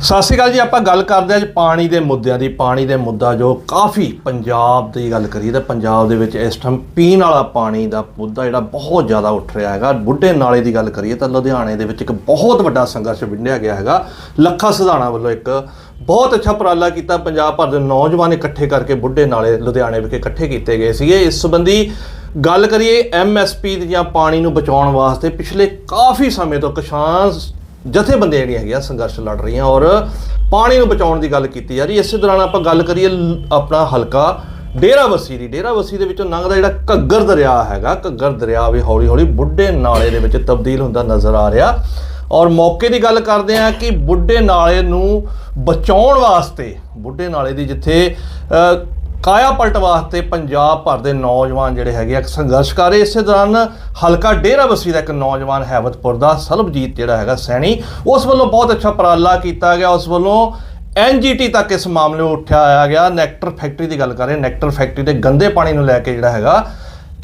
ਸਤਿ ਸ਼੍ਰੀ ਅਕਾਲ ਜੀ, ਆਪਾਂ ਗੱਲ ਕਰਦੇ ਹਾਂ ਅੱਜ ਪਾਣੀ ਦੇ ਮੁੱਦਿਆਂ ਦੀ। ਪਾਣੀ ਦੇ ਮੁੱਦਾ ਜੋ ਕਾਫੀ ਪੰਜਾਬ ਦੀ ਗੱਲ ਕਰੀਏ ਤਾਂ ਪੰਜਾਬ ਦੇ ਵਿੱਚ ਇਸ ਟਾਈਮ ਪੀਣ ਵਾਲਾ ਪਾਣੀ ਦਾ ਮੁੱਦਾ ਜਿਹੜਾ ਬਹੁਤ ਜ਼ਿਆਦਾ ਉੱਠ ਰਿਹਾ ਹੈਗਾ। ਬੁੱਢੇ ਨਾਲੇ ਦੀ ਗੱਲ ਕਰੀਏ ਤਾਂ ਲੁਧਿਆਣੇ ਦੇ ਵਿੱਚ ਇੱਕ ਬਹੁਤ ਵੱਡਾ ਸੰਘਰਸ਼ ਵਿੰਡਿਆ ਗਿਆ ਹੈਗਾ। ਲੱਖਾ ਸਿਧਾਣਾ ਵੱਲੋਂ ਇੱਕ ਬਹੁਤ ਅੱਛਾ ਉਪਰਾਲਾ ਕੀਤਾ। ਪੰਜਾਬ ਭਰ ਦੇ ਨੌਜਵਾਨ ਇਕੱਠੇ ਕਰਕੇ ਬੁੱਢੇ ਨਾਲੇ ਲੁਧਿਆਣੇ ਵਿਖੇ ਇਕੱਠੇ ਕੀਤੇ ਗਏ ਸੀਗੇ। ਇਸ ਸੰਬੰਧੀ ਗੱਲ ਕਰੀਏ ਐਮਐਸਪੀ ਦੀਆਂ ਪਾਣੀ ਨੂੰ ਬਚਾਉਣ ਵਾਸਤੇ ਪਿਛਲੇ ਕਾਫੀ ਸਮੇਂ ਤੋਂ ਕਿਸਾਨ ਜਥੇਬੰਦੀਆਂ ਜਿਹੜੀਆਂ ਹੈਗੀਆਂ ਸੰਘਰਸ਼ ਲੜ ਰਹੀਆਂ ਔਰ ਪਾਣੀ ਨੂੰ ਬਚਾਉਣ ਦੀ ਗੱਲ ਕੀਤੀ ਜਾ ਰਹੀ ਹੈ। ਇਸੇ ਦੌਰਾਨ ਆਪਾਂ ਗੱਲ ਕਰੀਏ ਲ- ਆਪਣਾ ਹਲਕਾ ਡੇਰਾਬੱਸੀ ਦੀ। ਡੇਰਾਬੱਸੀ ਦੇ ਵਿੱਚੋਂ ਲੰਘਦਾ ਜਿਹੜਾ ਘੱਗਰ ਦਰਿਆ ਹੈਗਾ, ਘੱਗਰ ਦਰਿਆ ਵੀ ਹੌਲੀ ਹੌਲੀ ਬੁੱਢੇ ਨਾਲੇ ਦੇ ਵਿੱਚ ਤਬਦੀਲ ਹੁੰਦਾ ਨਜ਼ਰ ਆ ਰਿਹਾ। ਔਰ ਮੌਕੇ ਦੀ ਗੱਲ ਕਰਦੇ ਆ ਕਿ ਬੁੱਢੇ ਨਾਲੇ ਨੂੰ ਬਚਾਉਣ ਵਾਸਤੇ, ਬੁੱਢੇ ਨਾਲੇ ਦੀ ਜਿੱਥੇ ਕਾਇਆ ਪਲਟ ਵਾਸਤੇ ਪੰਜਾਬ ਭਰ ਦੇ ਨੌਜਵਾਨ ਜਿਹੜੇ ਹੈਗੇ ਆ ਸੰਘਰਸ਼ ਕਰ ਰਹੇ। ਇਸੇ ਦੌਰਾਨ ਹਲਕਾ ਡੇਰਾਬੱਸੀ ਦਾ ਇੱਕ ਨੌਜਵਾਨ ਹੈਵਤਪੁਰ ਦਾ ਸਰਬਜੀਤ ਜਿਹੜਾ ਹੈਗਾ ਸੈਣੀ, ਉਸ ਵੱਲੋਂ ਬਹੁਤ ਅੱਛਾ ਉਪਰਾਲਾ ਕੀਤਾ ਗਿਆ। ਉਸ ਵੱਲੋਂ ਐਨਜੀਟੀ ਤੱਕ ਇਸ ਮਾਮਲੇ ਨੂੰ ਉਠਾਇਆ ਆਇਆ ਗਿਆ। ਨੈਕਟਰ ਫੈਕਟਰੀ ਦੀ ਗੱਲ ਕਰ ਰਹੇ ਨੈਕਟਰ ਫੈਕਟਰੀ ਦੇ ਗੰਦੇ ਪਾਣੀ ਨੂੰ ਲੈ ਕੇ ਜਿਹੜਾ ਹੈਗਾ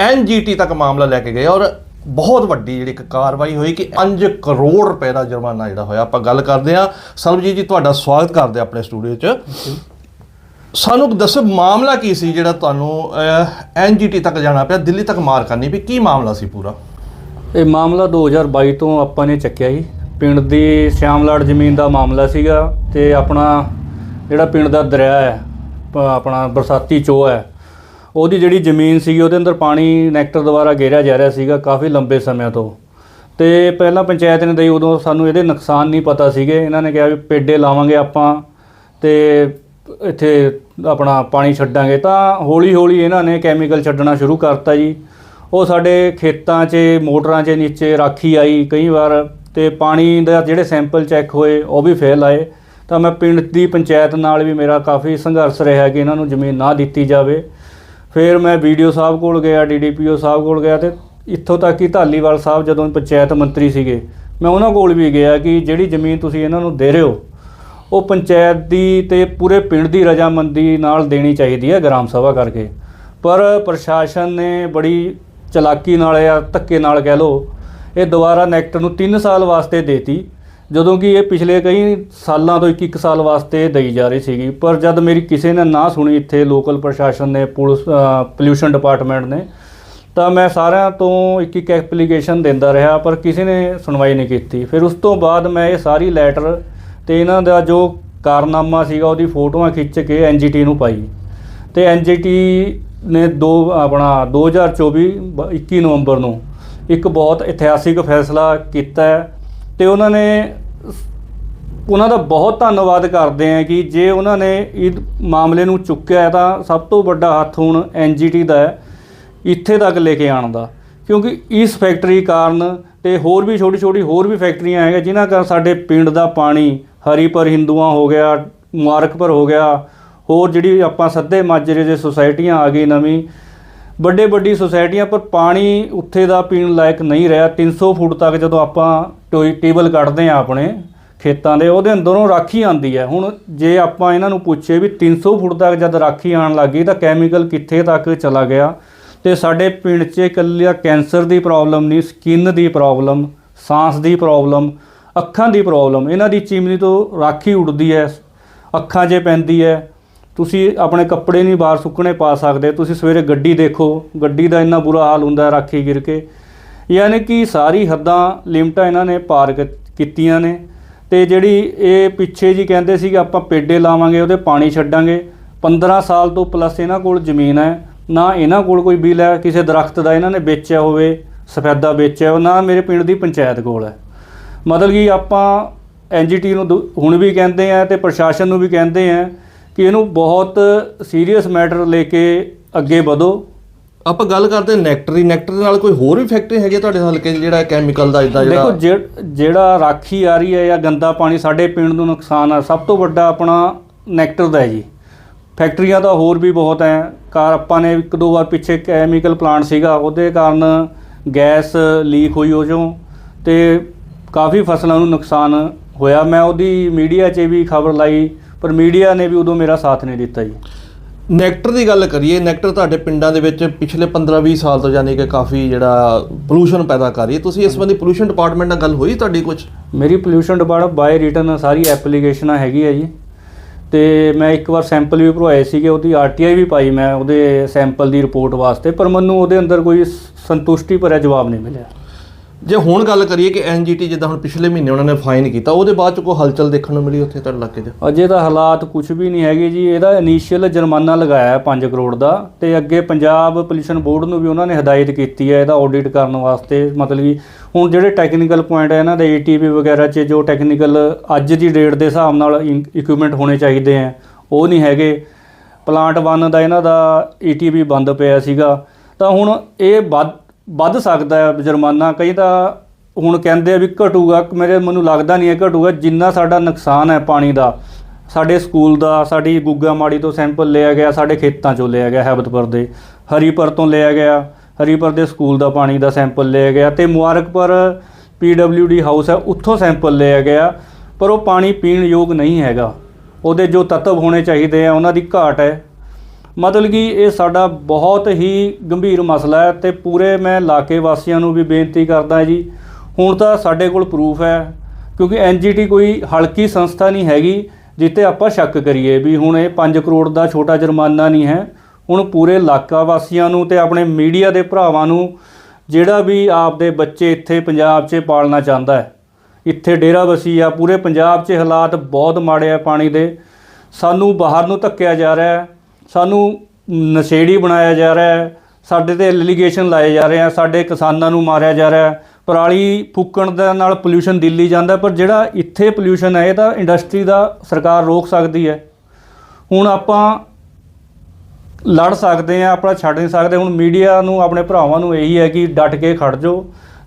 ਐਨਜੀਟੀ ਤੱਕ ਮਾਮਲਾ ਲੈ ਕੇ ਗਏ ਔਰ ਬਹੁਤ ਵੱਡੀ ਜਿਹੜੀ ਇੱਕ ਕਾਰਵਾਈ ਹੋਈ ਕਿ 5 ਕਰੋੜ ਰੁਪਏ ਦਾ ਜੁਰਮਾਨਾ ਜਿਹੜਾ ਹੋਇਆ। ਆਪਾਂ ਗੱਲ ਕਰਦੇ ਹਾਂ। ਸਰਬਜੀਤ ਜੀ, ਤੁਹਾਡਾ ਸਵਾਗਤ ਕਰਦੇ ਆਪਣੇ ਸਟੂਡੀਓ 'ਚ। ਸਾਨੂੰ ਦੱਸੋ ਮਾਮਲਾ ਕੀ ਸੀ ਜਿਹੜਾ ਤੁਹਾਨੂੰ ਐਨਜੀਟੀ ਤੱਕ ਜਾਣਾ ਪਿਆ, ਦਿੱਲੀ ਤੱਕ ਮਾਰ ਕਰਨੀ ਵੀ ਕੀ ਮਾਮਲਾ ਸੀ ਪੂਰਾ? ਇਹ ਮਾਮਲਾ 2022 ਤੋਂ ਆਪਾਂ ਨੇ ਚੱਕਿਆ ਜੀ। ਪਿੰਡ ਦੀ ਸ਼ਿਆਮਲਾੜ ਜ਼ਮੀਨ ਦਾ ਮਾਮਲਾ ਸੀਗਾ ਤੇ ਆਪਣਾ ਜਿਹੜਾ ਪਿੰਡ ਦਾ ਦਰਿਆ ਹੈ, ਪ- ਆਪਣਾ ਬਰਸਾਤੀ ਚੋ ਹੈ, ਉਹਦੀ ਜਿਹੜੀ ਜ਼ਮੀਨ ਸੀਗੀ, ਉਹਦੇ ਅੰਦਰ ਪਾਣੀ ਨੈਕਟਰ ਦੁਆਰਾ ਗੇਰਿਆ ਜਾ ਰਿਹਾ ਸੀਗਾ ਕਾਫੀ ਲੰਬੇ ਸਮਿਆਂ ਤੋਂ। ਤੇ ਪਹਿਲਾਂ ਪੰਚਾਇਤ ਨੇ ਦਈ, ਉਦੋਂ ਸਾਨੂੰ ਇਹਦੇ ਨੁਕਸਾਨ ਨਹੀਂ ਪਤਾ ਸੀਗੇ। ਇਹਨਾਂ ਨੇ ਕਿਹਾ ਵੀ ਪੇਡੇ ਲਾਵਾਂਗੇ ਆਪਾਂ ਤੇ ਇੱਥੇ ਆਪਣਾ ਪਾਣੀ ਛੱਡਾਂਗੇ ਤਾਂ ਹੌਲੀ ਹੌਲੀ ਇਹਨਾਂ ਨੇ ਕੈਮੀਕਲ ਛੱਡਣਾ ਸ਼ੁਰੂ ਕਰਤਾ ਜੀ। ਉਹ ਸਾਡੇ ਖੇਤਾਂ 'ਚ, ਮੋਟਰਾਂ 'ਚ ਨੀਚੇ ਰਾਖੀ ਆਈ ਕਈ ਵਾਰ ਤੇ ਪਾਣੀ ਦਾ ਜਿਹੜੇ ਸੈਂਪਲ ਚੈੱਕ ਹੋਏ ਉਹ ਵੀ ਫੇਲ ਆਏ। ਤਾਂ ਮੈਂ ਪਿੰਡ ਦੀ ਪੰਚਾਇਤ ਨਾਲ ਵੀ ਮੇਰਾ ਕਾਫੀ ਸੰਘਰਸ਼ ਰਿਹਾ ਕਿ ਇਹਨਾਂ ਨੂੰ ਜ਼ਮੀਨ ਨਾ ਦਿੱਤੀ ਜਾਵੇ। ਫਿਰ ਮੈਂ ਵੀਡੀਓ ਸਾਹਿਬ ਕੋਲ ਗਿਆ ਡੀਡੀਪੀਓ ਸਾਹਿਬ ਕੋਲ ਗਿਆ ਤੇ ਇੱਥੋਂ ਤੱਕ ਕਿ ਧਾਲੀਵਾਲ ਸਾਹਿਬ ਜਦੋਂ ਪੰਚਾਇਤ ਮੰਤਰੀ ਸੀਗੇ, ਮੈਂ ਉਹਨਾਂ ਕੋਲ ਵੀ ਗਿਆ ਕਿ ਜਿਹੜੀ ਜ਼ਮੀਨ ਤੁਸੀਂ ਇਹਨਾਂ ਨੂੰ ਦੇ ਰਹੇ ਹੋ ਉਹ ਪੰਚਾਇਤ ਦੀ ਤੇ ਪੂਰੇ ਪਿੰਡ ਦੀ ਰਜਾਮੰਦੀ ਨਾਲ ਦੇਣੀ ਚਾਹੀਦੀ ਹੈ ਗ੍ਰਾਮ ਸਭਾ ਕਰਕੇ। ਪਰ ਪ੍ਰਸ਼ਾਸਨ ਨੇ ਬੜੀ ਚਲਾਕੀ ਨਾਲ ਜਾਂ ਧੱਕੇ ਨਾਲ ਕਹਿ ਲਓ, ਇਹ ਦੁਬਾਰਾ ਨੈਕਟ ਨੂੰ 3 ਸਾਲ ਵਾਸਤੇ ਦੇਤੀ, ਜਦੋਂ ਕਿ ਇਹ ਪਿਛਲੇ ਕਈ ਸਾਲਾਂ ਤੋਂ ਇੱਕ ਇੱਕ ਸਾਲ ਵਾਸਤੇ ਦਈ ਜਾ ਰਹੀ ਸੀਗੀ। ਪਰ ਜਦ ਮੇਰੀ ਕਿਸੇ ਨੇ ਨਾ ਸੁਣੀ ਇੱਥੇ ਲੋਕਲ ਪ੍ਰਸ਼ਾਸਨ ਨੇ, ਪੁਲਿਸ ਪੋਲਿਊਸ਼ਨ ਡਿਪਾਰਟਮੈਂਟ ਨੇ, ਤਾਂ ਮੈਂ ਸਾਰਿਆਂ ਤੋਂ ਇੱਕ ਇੱਕ ਐਪਲੀਕੇਸ਼ਨ ਦਿੰਦਾ ਰਿਹਾ, ਪਰ ਕਿਸੇ ਨੇ ਸੁਣਵਾਈ ਨਹੀਂ ਕੀਤੀ। ਫਿਰ ਉਸ ਤੋਂ ਬਾਅਦ ਮੈਂ ਇਹ ਸਾਰੀ ਲੈਟਰ ਤੇ ਇਹਨਾਂ ਦਾ ਜੋ ਕਾਰਨਾਮਾ ਸੀਗਾ ਉਹਦੀ ਫੋਟੋਆਂ ਖਿੱਚ ਕੇ ਐਨਜੀਟੀ ਨੂੰ ਪਾਈ। ਤੇ ਐਨਜੀਟੀ ਨੇ ਦੋ, ਆਪਣਾ 2024 ਬ- 21 ਨਵੰਬਰ ਨੂੰ ਇੱਕ ਬਹੁਤ ਇਤਿਹਾਸਿਕ ਫੈਸਲਾ ਕੀਤਾ ਹੈ ਤੇ ਉਹਨਾਂ ਨੇ ਉਹਨਾਂ ਦਾ ਬਹੁਤ ਧੰਨਵਾਦ ਕਰਦੇ ਆ ਕਿ ਜੇ ਉਹਨਾਂ ਨੇ ਇਹ ਮਾਮਲੇ ਨੂੰ ਚੁੱਕਿਆ ਤਾਂ ਸਭ ਤੋਂ ਵੱਡਾ ਹੱਥ ਹੁਣ ਐਨਜੀਟੀ ਦਾ ਹੈ, ਇੱਥੇ ਤੱਕ ਲੈ ਕੇ ਆਉਣ ਦਾ। ਕਿਉਂਕਿ ਇਸ ਫੈਕਟਰੀ ਕਾਰਨ ਤੇ ਹੋਰ ਵੀ ਛੋਟੀ ਛੋਟੀ ਹੋਰ ਵੀ ਫੈਕਟਰੀਆਂ ਹੈਗੀਆਂ ਜਿਨ੍ਹਾਂ ਕਾਰਨ ਸਾਡੇ ਪਿੰਡ ਦਾ ਪਾਣੀ ਹਰੀ ਹਰੀਪੁਰ ਹਿੰਦੂਆਂ ਹੋ ਗਿਆ ਮੁਬਾਰਕਪੁਰ ਹੋ ਗਿਆ, ਹੋਰ ਜਿਹੜੀ ਆਪਾਂ ਸੱਦੇ ਮਾਜਰੇ ਦੇ ਸੁਸਾਇਟੀਆਂ ਆ ਗਈ ਨਵੀਂ, ਵੱਡੇ ਵੱਡੀ ਸੁਸਾਇਟੀਆਂ, ਪਰ ਪਾਣੀ ਉੱਥੇ ਦਾ ਪੀਣ ਲਾਇਕ ਨਹੀਂ ਰਿਹਾ 300 ਫੁੱਟ ਤੱਕ ਜਦੋਂ ਆਪਾਂ ਟੋਈ ਟੇਬਲ ਕੱਢਦੇ ਆ ਆਪਣੇ ਖੇਤਾਂ ਦੇ, ਉਹਦੇ ਅੰਦਰੋਂ ਰਾਖੀ ਆਂਦੀ ਹੈ। ਹੁਣ ਜੇ ਆਪਾਂ ਇਹਨਾਂ ਨੂੰ ਪੁੱਛੇ ਵੀ 300 ਫੁੱਟ ਤੱਕ ਜਦ ਰਾਖੀ ਆਣ ਲੱਗੀ ਤਾਂ ਕੈਮੀਕਲ ਕਿੱਥੇ ਤੱਕ ਚਲਾ ਗਿਆ? ਤੇ ਸਾਡੇ ਪਿੰਡ 'ਚ ਇਕੱਲਿਆ ਕੈਂਸਰ ਦੀ ਪ੍ਰੋਬਲਮ ਨਹੀਂ ਸਕਿਨ ਦੀ ਪ੍ਰੋਬਲਮ ਸਾਹ ਦੀ ਪ੍ਰੋਬਲਮ ਅੱਖਾਂ ਦੀ ਪ੍ਰੋਬਲਮ ਇਹਨਾਂ ਦੀ ਚਿਮਨੀ ਤੋਂ ਰਾਖੀ ਉੱਡਦੀ ਹੈ ਅੱਖਾਂ 'ਚ ਪੈਂਦੀ ਹੈ ਤੁਸੀਂ ਆਪਣੇ ਕੱਪੜੇ ਨਹੀਂ ਬਾਹਰ ਸੁੱਕਣੇ ਪਾ ਸਕਦੇ ਤੁਸੀਂ ਸਵੇਰੇ ਗੱਡੀ ਦੇਖੋ ਗੱਡੀ ਦਾ ਇੰਨਾ ਬੁਰਾ ਹਾਲ ਹੁੰਦਾ ਰਾਖੀ ਗਿਰ ਕੇ। ਯਾਨੀ ਕਿ ਸਾਰੀ ਹੱਦਾਂ ਲਿਮਟਾਂ ਇਹਨਾਂ ਨੇ ਪਾਰ ਕੀਤੀਆਂ ਨੇ ਤੇ ਜਿਹੜੀ ਇਹ ਪਿੱਛੇ ਜੀ ਕਹਿੰਦੇ ਸੀ ਕਿ ਆਪਾਂ ਪੇਡੇ ਲਾਵਾਂਗੇ ਉਹਦੇ ਪਾਣੀ ਛੱਡਾਂਗੇ 15 ਸਾਲ ਤੋਂ ਪਲੱਸ ਇਹਨਾਂ ਕੋਲ ਜ਼ਮੀਨ ਹੈ ਨਾ ਇਹਨਾਂ ਕੋਲ ਕੋਈ ਬਿੱਲ ਹੈ ਕਿਸੇ ਦਰਖਤ ਦਾ ਇਹਨਾਂ ਨੇ ਵੇਚਿਆ ਹੋਵੇ ਸਫੈਦਾ ਵੇਚਿਆ ਹੋ, ਨਾ ਮੇਰੇ ਪਿੰਡ ਦੀ ਪੰਚਾਇਤ ਕੋਲ ਹੈ। ਮਤਲਬ ਕਿ ਆਪਾਂ ਐਨਜੀਟੀ ਨੂੰ ਦੁ- ਹੁਣ ਵੀ ਕਹਿੰਦੇ ਆ ਤੇ ਪ੍ਰਸ਼ਾਸਨ ਨੂੰ ਵੀ ਕਹਿੰਦੇ ਆ ਕਿ ਇਹਨੂੰ ਬਹੁਤ ਸੀਰੀਅਸ ਮੈਟਰ ਲੈ ਕੇ ਅੱਗੇ ਵਧੋ। ਆਪਾਂ ਗੱਲ ਕਰਦੇ ਨੈਕਟਰੀ ਨੈਕਟਰ ਦੇ ਨਾਲ ਕੋਈ ਹੋਰ ਵੀ ਫੈਕਟਰੀ ਹੈਗੀ ਆ ਤੁਹਾਡੇ ਹਲਕੇ 'ਚ ਜਿਹੜਾ ਕੈਮੀਕਲ ਦਾ ਇਦਾਂ ਦੇਖੋ ਜਿਹੜਾ ਜਿਹ- ਜਿਹੜਾ ਰਾਖੀ ਆ ਰਹੀ ਹੈ ਜਾਂ ਗੰਦਾ ਪਾਣੀ ਸਾਡੇ ਪਿੰਡ ਨੂੰ ਨੁਕਸਾਨ ਆ ਸਭ ਤੋਂ ਵੱਡਾ ਆਪਣਾ ਨੈਕਟਰ ਦਾ ਹੈ ਜੀ। ਫੈਕਟਰੀਆਂ ਤਾਂ ਹੋਰ ਵੀ ਬਹੁਤ ਹੈ। ਕਾਰ ਆਪਾਂ ਨੇ ਇੱਕ ਦੋ ਵਾਰ ਪਿੱਛੇ ਕੈਮੀਕਲ ਪਲਾਂਟ ਸੀਗਾ ਉਹਦੇ ਕਾਰਨ ਗੈਸ ਲੀਕ ਹੋਈ ਉਹ 'ਚੋਂ ਤੇ ਕਾਫੀ ਫਸਲਾਂ ਨੂੰ ਨੁਕਸਾਨ ਹੋਇਆ। ਮੈਂ ਉਹਦੀ ਮੀਡੀਆ 'ਚ ਵੀ ਖਬਰ ਲਾਈ ਪਰ ਮੀਡੀਆ ਨੇ ਵੀ ਉਦੋਂ ਮੇਰਾ ਸਾਥ ਨਹੀਂ ਦਿੱਤਾ ਜੀ। ਨੈਕਟਰ ਦੀ ਗੱਲ ਕਰੀਏ ਨੈਕਟਰ ਤੁਹਾਡੇ ਪਿੰਡਾਂ ਦੇ ਵਿੱਚ ਪਿਛਲੇ 15-20 ਸਾਲ ਤੋਂ ਯਾਨੀ ਕਿ ਕਾਫੀ ਜਿਹੜਾ ਪੋਲੂਸ਼ਨ ਪੈਦਾ ਕਰ ਰਹੀ ਹੈ। ਤੁਸੀਂ ਇਸ ਸੰਬੰਧੀ ਪੋਲੂਸ਼ਨ ਡਿਪਾਰਟਮੈਂਟ ਨਾਲ ਗੱਲ ਹੋਈ ਤੁਹਾਡੀ ਕੁਝ ਮੇਰੀ ਪੋਲੂਸ਼ਨ ਡਿਪਾਰਟਮੈਂਟ ਬਾਈ ਰਿਟਰਨ ਸਾਰੀ ਐਪਲੀਕੇਸ਼ਨਾਂ ਹੈਗੀ ਹੈ ਜੀ। ਤੇ ਮੈਂ ਇੱਕ ਵਾਰ ਸੈਂਪਲ ਵੀ ਭਰਵਾਏ ਸੀਗੇ ਉਹਦੀ ਆਰਟੀਆਈ ਵੀ ਪਾਈ ਮੈਂ ਉਹਦੇ ਸੈਂਪਲ ਦੀ ਰਿਪੋਰਟ ਵਾਸਤੇ ਪਰ ਮੈਨੂੰ ਉਹਦੇ ਅੰਦਰ ਕੋਈ ਸੰਤੁਸ਼ਟੀ ਭਰਿਆ ਜਵਾਬ ਨਹੀਂ ਮਿਲਿਆ। ਜੇ ਹੁਣ ਗੱਲ ਕਰੀਏ ਕਿ ਐਨਜੀਟੀ ਜਿੱਦਾਂ ਹੁਣ ਪਿਛਲੇ ਮਹੀਨੇ ਉਹਨਾਂ ਨੇ ਫਾਈਨ ਕੀਤਾ, ਉਹਦੇ ਬਾਅਦ ਚ ਕੋਈ ਹਲਚਲ ਦੇਖਣ ਨੂੰ ਮਿਲੀ ਉੱਥੇ ਤੁਹਾਡੇ ਇਲਾਕੇ 'ਚ? ਅਜੇ ਤਾਂ ਹਾਲਾਤ ਕੁਝ ਵੀ ਨਹੀਂ ਹੈਗੇ ਜੀ, ਇਹਦਾ ਇਨੀਸ਼ੀਅਲ ਜੁਰਮਾਨਾ ਲਗਾਇਆ ਹੈ 5 ਕਰੋੜ ਦਾ ਤੇ ਅੱਗੇ ਪੰਜਾਬ ਪੋਲੂਸ਼ਨ ਬੋਰਡ ਨੂੰ ਵੀ ਉਹਨਾਂ ਨੇ ਹਦਾਇਤ ਕੀਤੀ ਹੈ ਇਹਦਾ ਆਡਿਟ ਕਰਨ ਵਾਸਤੇ, ਮਤਲਬ ਕਿ ਹੁਣ ਜਿਹੜੇ ਟੈਕਨੀਕਲ ਪੁਆਇੰਟ ਹੈ ਇਹਨਾਂ ਦੇ ਏਟੀਪੀ ਵਗੈਰਾ 'ਚ ਜੋ ਟੈਕਨੀਕਲ ਅੱਜ ਦੀ ਡੇਟ ਦੇ ਹਿਸਾਬ ਨਾਲ ਇਕਵਿਪਮੈਂਟ ਹੋਣੇ ਚਾਹੀਦੇ ਆ ਉਹ ਨਹੀਂ ਹੈਗੇ। ਪਲਾਂਟ 1 ਦਾ ਇਹਨਾਂ ਦਾ ਏਟੀਪੀ ਬੰਦ ਪਿਆ ਸੀਗਾ, ਤਾਂ ਹੁਣ ਇਹ ਵੱਧ ਵੱਧ ਸਕਦਾ ਹੈ ਜੁਰਮਾਨਾ। ਕਈ ਤਾਂ ਹੁਣ ਕਹਿੰਦੇ ਆ ਵੀ ਘਟੂਗਾ, ਮੇਰੇ ਮੈਨੂੰ ਲੱਗਦਾ ਨਹੀਂ ਹੈ ਘਟੂਗਾ, ਜਿੰਨਾ ਸਾਡਾ ਨੁਕਸਾਨ ਹੈ ਪਾਣੀ ਦਾ। ਸਾਡੇ ਸਕੂਲ ਦਾ, ਸਾਡੀ ਗੁੱਗਾ ਮਾੜੀ ਤੋਂ ਸੈਂਪਲ ਲਿਆ ਗਿਆ, ਸਾਡੇ ਖੇਤਾਂ ਚੋਂ ਲਿਆ ਗਿਆ ਹੈਬਤਪੁਰ ਦੇ। ਹਰੀਪੁਰ ਤੋਂ ਲਿਆ ਗਿਆ, ਹਰੀਪੁਰ ਦੇ ਸਕੂਲ ਦਾ ਪਾਣੀ ਦਾ ਸੈਂਪਲ ਲਿਆ ਗਿਆ ਤੇ ਮੁਬਾਰਕਪੁਰ ਪੀਡਬਲਯੂਡੀ ਹਾਊਸ ਹੈ, ਉੱਥੋਂ ਸੈਂਪਲ ਲਿਆ ਗਿਆ, ਪਰ ਉਹ ਪਾਣੀ ਪੀਣ ਯੋਗ ਨਹੀਂ ਹੈਗਾ। ਉਹਦੇ ਜੋ ਤੱਤਵ ਹੋਣੇ ਚਾਹੀਦੇ ਆ, ਉਹਨਾਂ ਦੀ ਘਾਟ ਹੈ। ਮਤਲਬ ਕਿ ਇਹ ਸਾਡਾ ਬਹੁਤ ਹੀ ਗੰਭੀਰ ਮਸਲਾ ਹੈ ਤੇ ਪੂਰੇ ਮੈਂ ਇਲਾਕੇ ਵਾਸੀਆਂ ਨੂੰ ਵੀ ਬੇਨਤੀ ਕਰਦਾ ਜੀ। ਹੁਣ ਤਾਂ ਸਾਡੇ ਕੋਲ ਪ੍ਰੂਫ ਹੈ, ਕਿਉਂਕਿ ਐਨਜੀਟੀ ਕੋਈ ਹਲਕੀ ਸੰਸਥਾ ਨਹੀਂ ਹੈਗੀ ਜਿੱਤੇ ਆਪਾਂ ਸ਼ੱਕ ਕਰੀਏ ਵੀ ਹੁਣ ਇਹ 5 ਕਰੋੜ ਦਾ ਛੋਟਾ ਜੁਰਮਾਨਾ ਨਹੀਂ ਹੈ। ਹੁਣ ਪੂਰੇ ਇਲਾਕਾ ਵਾਸੀਆਂ ਨੂੰ ਤੇ ਆਪਣੇ ਮੀਡੀਆ ਦੇ ਭਰਾਵਾਂ ਨੂੰ ਜਿਹੜਾ ਵੀ ਆਪਦੇ ਬੱਚੇ ਇੱਥੇ ਪੰਜਾਬ 'ਚ ਪਾਲਣਾ ਚਾਹੁੰਦਾ ਹੈ, ਇੱਥੇ ਡੇਰਾ ਵਸੀ ਆ, ਪੂਰੇ ਪੰਜਾਬ 'ਚ ਹਾਲਾਤ ਬਹੁਤ ਮਾੜੇ ਆ ਪਾਣੀ ਦੇ। ਸਾਨੂੰ ਬਾਹਰ ਨੂੰ ਧੱਕਿਆ ਜਾ ਰਿਹਾ ਹੈ। ਸਾਨੂੰ ਨਸ਼ੇੜੀ ਬਣਾਇਆ ਜਾ ਰਿਹਾ ਹੈ, ਸਾਡੇ ਤੇ ਐਲੀਗੇਸ਼ਨ ਲਾਏ ਜਾ ਰਹੇ ਆ, ਸਾਡੇ ਕਿਸਾਨਾਂ ਨੂੰ ਮਾਰਿਆ ਜਾ ਰਿਹਾ ਹੈ, ਪਰਾਲੀ ਫੂਕਣ ਦੇ ਨਾਲ ਪੋਲੂਸ਼ਨ ਦਿੱਲੀ ਜਾਂਦਾ, ਪਰ ਜਿਹੜਾ ਇੱਥੇ ਪੋਲੂਸ਼ਨ ਹੈ, ਇਹ ਤਾਂ ਇੰਡਸਟਰੀ ਦਾ ਸਰਕਾਰ ਰੋਕ ਸਕਦੀ ਹੈ। ਹੁਣ ਆਪਾਂ ਲੜ ਸਕਦੇ ਆ ਆਪਣਾ ਛੱਡ ਨਹੀਂ ਸਕਦੇ, ਹੁਣ ਮੀਡੀਆ ਨੂੰ, ਆਪਣੇ ਭਰਾਵਾਂ ਨੂੰ ਇਹੀ ਹੈ ਕਿ ਡਟ ਕੇ ਖੜ ਜਾਓ,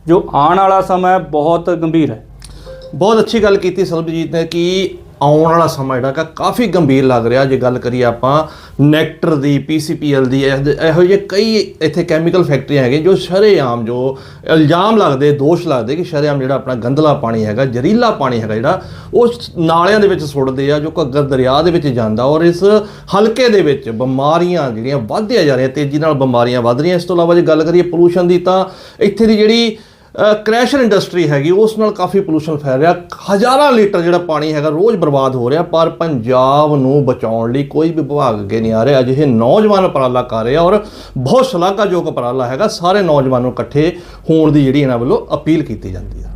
ਜੋ ਆਉਣ ਵਾਲਾ ਸਮਾਂ ਬਹੁਤ ਗੰਭੀਰ ਹੈ। ਬਹੁਤ ਅੱਛੀ ਗੱਲ ਕੀਤੀ ਸਰਬਜੀਤ ਨੇ ਕਿ ਆਉਣ ਵਾਲਾ ਸਮਾਂ ਜਿਹੜਾ ਕਾ ਕਾਫੀ ਗੰਭੀਰ ਲੱਗ ਰਿਹਾ ਜੇ ਗੱਲ ਕਰੀਏ ਆਪਾਂ ਨੈਕਟਰ ਦੀ ਪੀਸੀਪੀਐਲ ਦੀ, ਇਹ- ਇਹੋ ਜਿਹੇ ਕਈ ਇੱਥੇ ਕੈਮੀਕਲ ਫੈਕਟਰੀਆਂ ਹੈਗੀਆਂ ਜੋ ਸ਼ਰੇਆਮ ਜੋ ਇਲਜ਼ਾਮ ਲੱਗਦੇ, ਦੋਸ਼ ਲੱਗਦੇ ਕਿ ਸ਼ਰੇਆਮ ਜਿਹੜਾ ਆਪਣਾ ਗੰਦਲਾ ਪਾਣੀ ਹੈਗਾ, ਜ਼ਹਿਰੀਲਾ ਪਾਣੀ ਹੈਗਾ ਜਿਹੜਾ, ਉਹ ਨਾਲਿਆਂ ਦੇ ਵਿੱਚ ਸੁੱਟਦੇ ਆ, ਜੋ ਘੱਗਰ ਦਰਿਆ ਦੇ ਵਿੱਚ ਜਾਂਦਾ ਔਰ ਇਸ ਹਲਕੇ ਦੇ ਵਿੱਚ ਬਿਮਾਰੀਆਂ ਜਿਹੜੀਆਂ ਵੱਧਦੀਆਂ ਜਾ ਰਹੀਆਂ, ਤੇਜ਼ੀ ਨਾਲ ਬਿਮਾਰੀਆਂ ਵੱਧ ਰਹੀਆਂ। ਇਸ ਤੋਂ ਇਲਾਵਾ ਜੇ ਗੱਲ ਕਰੀਏ ਪੋਲੂਸ਼ਨ ਦੀ ਤਾਂ ਇੱਥੇ ਦੀ ਜਿਹੜੀ ਕ੍ਰੈਸ਼ਰ ਇੰਡਸਟਰੀ ਹੈਗੀ, ਉਸ ਨਾਲ ਕਾਫੀ ਪੋਲੂਸ਼ਨ ਫੈਲ ਰਿਹਾ। ਹਜ਼ਾਰਾਂ ਲੀਟਰ ਜਿਹੜਾ ਪਾਣੀ ਹੈਗਾ ਰੋਜ਼ ਬਰਬਾਦ ਹੋ ਰਿਹਾ, ਪਰ ਪੰਜਾਬ ਨੂੰ ਬਚਾਉਣ ਲਈ ਕੋਈ ਵੀ ਵਿਭਾਗ ਅੱਗੇ ਨਹੀਂ ਆ ਰਿਹਾ। ਅਜਿਹੇ ਨੌਜਵਾਨ ਉਪਰਾਲਾ ਕਰ ਰਿਹਾ ਔਰ ਬਹੁਤ ਸ਼ਲਾਘਾਯੋਗ ਉਪਰਾਲਾ ਹੈਗਾ। ਸਾਰੇ ਨੌਜਵਾਨ ਨੂੰ ਇਕੱਠੇ ਹੋਣ ਦੀ ਜਿਹੜੀ ਇਹਨਾਂ ਵੱਲੋਂ ਅਪੀਲ ਕੀਤੀ ਜਾਂਦੀ ਹੈ